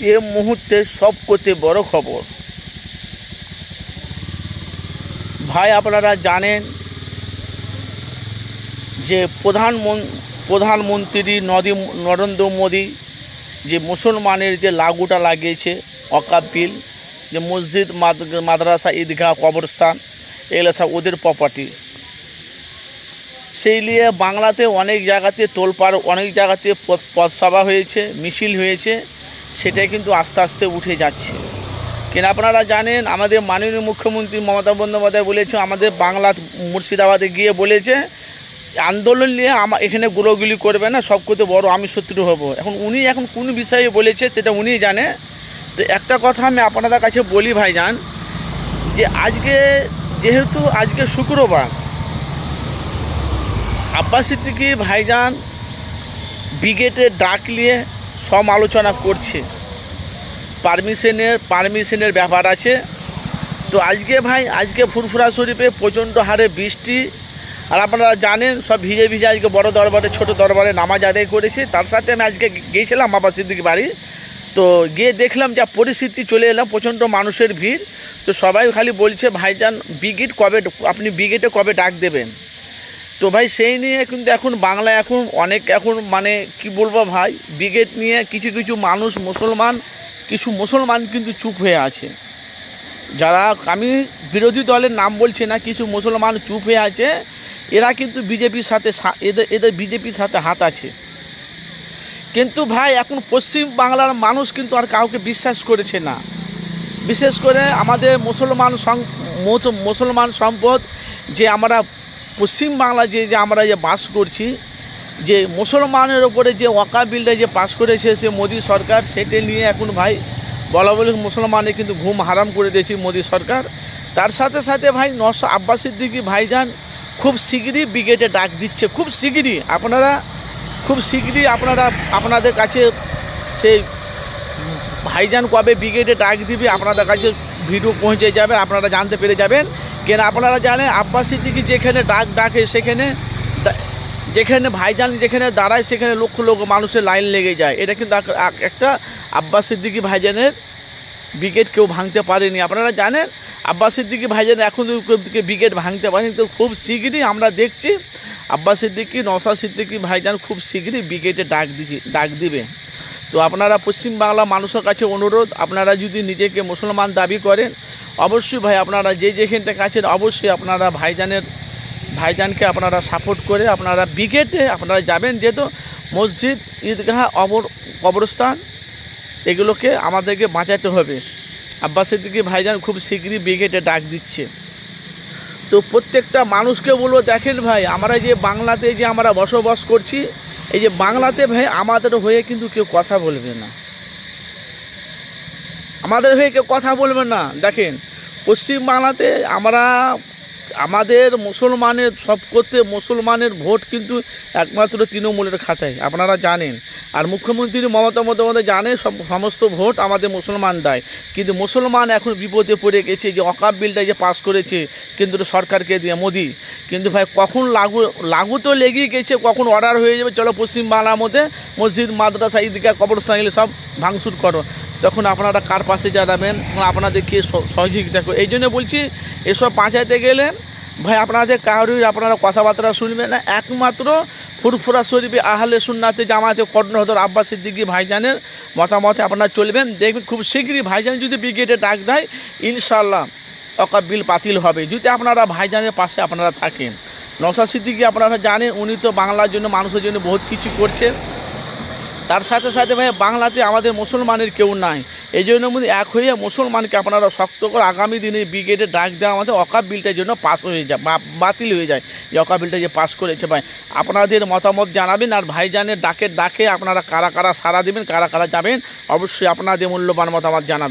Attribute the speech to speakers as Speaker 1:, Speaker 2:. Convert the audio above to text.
Speaker 1: এ মুহূর্তে সব করতে বড় খবর। ভাই, আপনারা জানেন যে প্রধান প্রধানমন্ত্রী নদী, নরেন্দ্র মোদী যে মুসলমানের যে লাগুটা লাগিয়েছে অকাপ বিল যে মসজিদ মাদ্রাসা, ঈদগাহ, কবরস্থান, এগুলো সব ওদের প্রপার্টি সেই নিয়ে বাংলাতে অনেক জায়গাতে তোলপাড়, অনেক জায়গাতে পথ- পথসভা হয়েছে, মিছিল হয়েছে। সেটাই কিন্তু আস্তে আস্তে উঠে যাচ্ছে। কেন আপনারা জানেন, আমাদের মাননীয় মুখ্যমন্ত্রী মমতা বন্দ্যোপাধ্যায় বলেছে আমাদের বাংলা মুর্শিদাবাদে গিয়ে বলেছে, আন্দোলন নিয়ে আমা, এখানে গুলোগুলি করবে না, সব করতে বড় আমি শত্রু হব। এখন উনি এখন কোন বিষয়ে বলেছে সেটা উনি জানে। তো একটা কথা আমি আপনাদের কাছে বলি ভাইজান, যে আজকে যেহেতু আজকে শুক্রবার, আব্বাস সিদ্দিকি ভাইজান ব্রিগেডে ডাক নিয়ে সমালোচনা করছে। পারমিশনের পারমিশনের ব্যাপার আছে। তো আজকে ভাই, আজকে ফুরফুরা শরীফে প্রচণ্ড হারে বৃষ্টি। আর আপনারা জানেন, সব ভিজে ভিজে আজকে বড় দরবারে, ছোট দরবারে নামাজ আদায় করেছে। তার সাথে আমি আজকে গিয়েছিলাম আব্বাস সিদ্দিকি বাড়ি। তো গিয়ে দেখলাম যা পরিস্থিতি, চলে এলাম, প্রচণ্ড মানুষের ভিড়। তো সবাই খালি বলছে, ভাইজান ব্রিগেড কবে, আপনি ব্রিগেডে কবে ডাক দেবেন? তো ভাই সেই নিয়ে কিন্তু এখন বাংলা এখন অনেক এখন মানে কি বলব ভাই ব্রিগেড নিয়ে কিছু কিছু মানুষ মুসলমান, কিছু মুসলমান কিন্তু চুপ হয়ে আছে। যারা আমি বিরোধী দলের নাম বলছি না, কিছু মুসলমান চুপ হয়ে আছে, এরা কিন্তু বিজেপির সাথে এদের এদের বিজেপির সাথে হাত আছে। কিন্তু ভাই এখন পশ্চিম বাংলার মানুষ কিন্তু আর কাউকে বিশ্বাস করেছে না। বিশেষ করে আমাদের মুসলমান মুসলমান সম্পদ যে আমরা পশ্চিম বাংলা যে যে আমরা যে বাস করছি, যে মুসলমানের ওপরে যে ওয়াকা বিলটা যে পাস করেছে সে মোদী সরকার, সেটা নিয়ে এখন ভাই বলা বলি মুসলমানের কিন্তু ঘুম হারাম করে দিয়েছে মোদী সরকার। তার সাথে সাথে ভাই নশো আব্বাস সিদ্দিকি ভাইজান খুব শিগগিরই ব্রিগেডে ডাক দিচ্ছে। খুব শিগগিরই। আপনারা খুব শিগগিরই আপনারা, আপনাদের কাছে সেই ভাইজান কবে ব্রিগেডে ডাক দিবে, আপনাদের কাছে ভিডিও পৌঁছে যাবে, আপনারা জানতে পেরে যাবেন। কেন আপনারা জানেন? আব্বাস সিদ্দিকি যেখানে ডাক ডাকে সেখানে যেখানে ভাইজান যেখানে দাঁড়ায় সেখানে লক্ষ লক্ষ মানুষের লাইন লেগে যায়। এটা কিন্তু এক- এক- একটা আব্বাস সিদ্দিকি ভাইজানের বিকেট কেউ ভাঙতে পারেনি। আপনারা জানেন? আব্বাস সিদ্দিকি ভাইজান এখন বিকেট ভাঙতে পারেনি। তো খুব শীঘ্রই আমরা দেখছি আব্বাস সিদ্দিকি, নওশাদ সিদ্দিকি ভাইজান খুব শীঘ্রই বিকেটে ডাক দিছি, ডাক দিবে। তো আপনারা পশ্চিমবাংলা মানুষের কাছে অনুরোধ, আপনারা যদি নিজেকে মুসলমান দাবি করেন অবশ্যই ভাই, আপনারা যে যেখান থেকে আছেন, অবশ্যই আপনারা ভাইজানের, ভাইজানকে আপনারা সাপোর্ট করে আপনারা ব্রিগেডে আপনারা যাবেন যেহেতু মসজিদ, ঈদগাহ, অবর, কবরস্থান, এগুলোকে আমাদেরকে বাঁচাতে হবে। আব্বাস সিদ্দিকি ভাইজান খুব শীঘ্রই ব্রিগেডে ডাক দিচ্ছে। তো প্রত্যেকটা মানুষকে বলব, দেখেন ভাই, আমরা যে বাংলাতে যে আমরা বসবাস করছি, এই যে বাংলাতে ভাই, আমাদের হয়ে কিন্তু কেউ কথা বলবে না। আমাদের হয়ে কেউ কথা বলবেন না। দেখেন পশ্চিম বাংলাতে আমরা আমাদের মুসলমানের, সব করতে মুসলমানের ভোট কিন্তু একমাত্র তৃণমূলের খাতায়, আপনারা জানেন। আর মুখ্যমন্ত্রী মমতা বন্দ্যোপাধ্যায় জানে সব, সমস্ত ভোট আমাদের মুসলমান দেয়। কিন্তু মুসলমান এখন বিপদে পড়ে গেছে যে অকাপ বিলটা যে পাস করেছে কেন্দ্র সরকারকে দিয়ে মোদি। কিন্তু ভাই, কখন লাগু লাগু তো লেগেই গেছে, কখন অর্ডার হয়ে যাবে, চলো পশ্চিমবাংলার মধ্যে মসজিদ, মাদ্রাসা ঈদগাহ কবরস্থান, এগুলো সব ভাঙচুর করো। তখন আপনারা কার পাশে দাঁড়াবেন? তখন আপনাদেরকে স- সহযোগিতা এই জন্য বলছি, এসব বাঁচাইতে গেলে ভাই আপনাদের কারোর আপনারা কথাবার্তা শুনবেন না, একমাত্র ফুরফুরা শরীফে আহলে সুন্নাতে জামাতে কর্ণহদর আব্বাস সিদ্দিকি ভাইজানের মতামতে আপনারা চলবেন। দেখবেন খুব শীঘ্রই ভাইজান যদি ব্রিগেডে ডাক দেয় ইনশাল্লাহ বিল বাতিল হবে। যদি আপনারা ভাইজানের পাশে আপনারা থাকেন নসা সিদ্দিকি আপনারা জানেন, উনি তো বাংলার জন্য, মানুষের জন্য বহুত কিছু করছেন। তার সাথে সাথে ভাই, বাংলাতে আমাদের মুসলমানের কেউ নাই। এই জন্য এক হয়ে মুসলমানকে আপনারা শক্ত করে আগামী দিনে ব্রিগেডে ডাক দেওয়া আমাদের অকাপ বিলটার জন্য পাস হয়ে যায় বাতিল হয়ে যায়। যে অকাপ বিলটা যে পাস করেছে ভাই, আপনাদের মতামত জানাবেন আর ভাইজানের ডাকে ডাকে আপনারা কারা কারা সারা দেবেন, কারা কারা যাবেন, অবশ্যই আপনাদের মূল্যবান মতামত জানাবেন।